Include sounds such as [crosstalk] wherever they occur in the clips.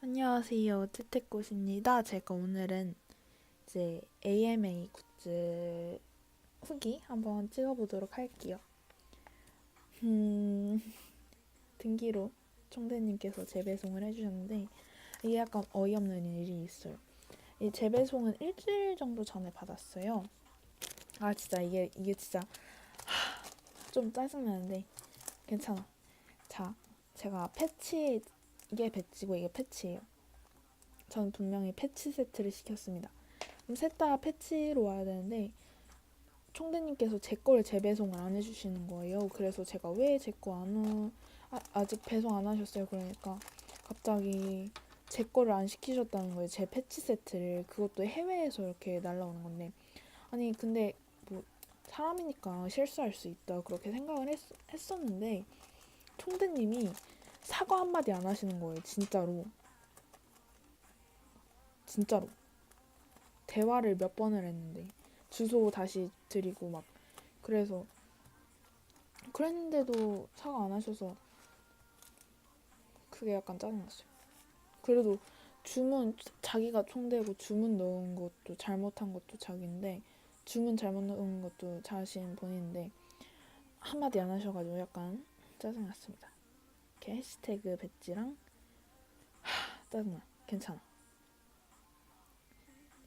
안녕하세요. 찌택꽃입니다. 제가 오늘은 이제 AMA 굿즈 후기 한번 찍어보도록 할게요. 음, 등기로 총대님께서 재배송을 해주셨는데 이게 약간 어이없는 일이 있어요. 이 재배송은 일주일 정도 전에 받았어요. 아 진짜 이게 이게 진짜 하, 좀 짜증나는데 괜찮아. 자, 제가 패치 이게 배지고 이게 패치예요. 저는 분명히 패치 세트를 시켰습니다. 그럼 셋 다 패치로 와야 되는데 총대님께서 제 거를 재배송을 안 해주시는 거예요. 그래서 제가 왜 제 거 안 오... 아, 아직 배송 안 하셨어요. 그러니까 갑자기 제 거를 안 시키셨다는 거예요. 제 패치 세트를 그것도 해외에서 이렇게 날라오는 건데 아니 근데 뭐 사람이니까 실수할 수 있다 그렇게 생각을 했, 했었는데 총대님이 한마디 안 하시는 거예요. 진짜로. 진짜로. 대화를 몇 번을 했는데 주소 다시 드리고 막 그래서 그랬는데도 사과 안 하셔서 그게 약간 짜증났어요. 그래도 주문 자기가 총대고 주문 넣은 것도 잘못한 것도 자기인데 주문 잘못 넣은 것도 자신 본인인데 한마디 안 하셔가지고 약간 짜증났습니다. 이렇게 해시태그 배지랑 하, 짜증나 괜찮아.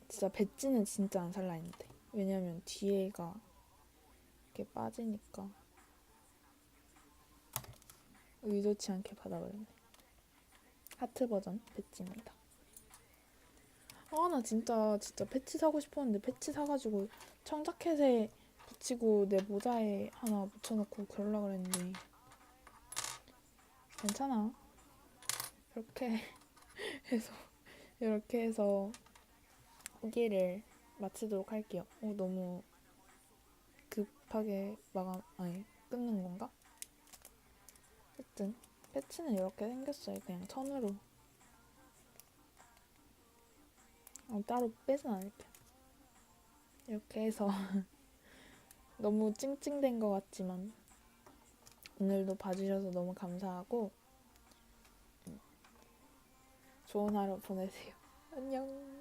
진짜 배지는 진짜 안 살라 했는데. 왜냐면 뒤에가 이렇게 빠지니까 의도치 않게 받아버렸네. 하트 버전 배지입니다. 아 나 진짜 진짜 패치 사고 싶었는데 패치 사가지고 청자켓에 붙이고 내 모자에 하나 붙여놓고 그러려고 그랬는데 괜찮아. 이렇게 [laughs] 해서 이렇게 해서 후기를 마치도록 할게요. 어, 너무 급하게 마감 아니 끊는 건가? 어쨌든 패치는 이렇게 생겼어요. 그냥 천으로. 어, 따로 빼진 않을게요. 이렇게 해서 [laughs] 너무 찡찡된 것 같지만 오늘도 봐주셔서 너무 감사하고 좋은 하루 보내세요. [laughs] 안녕.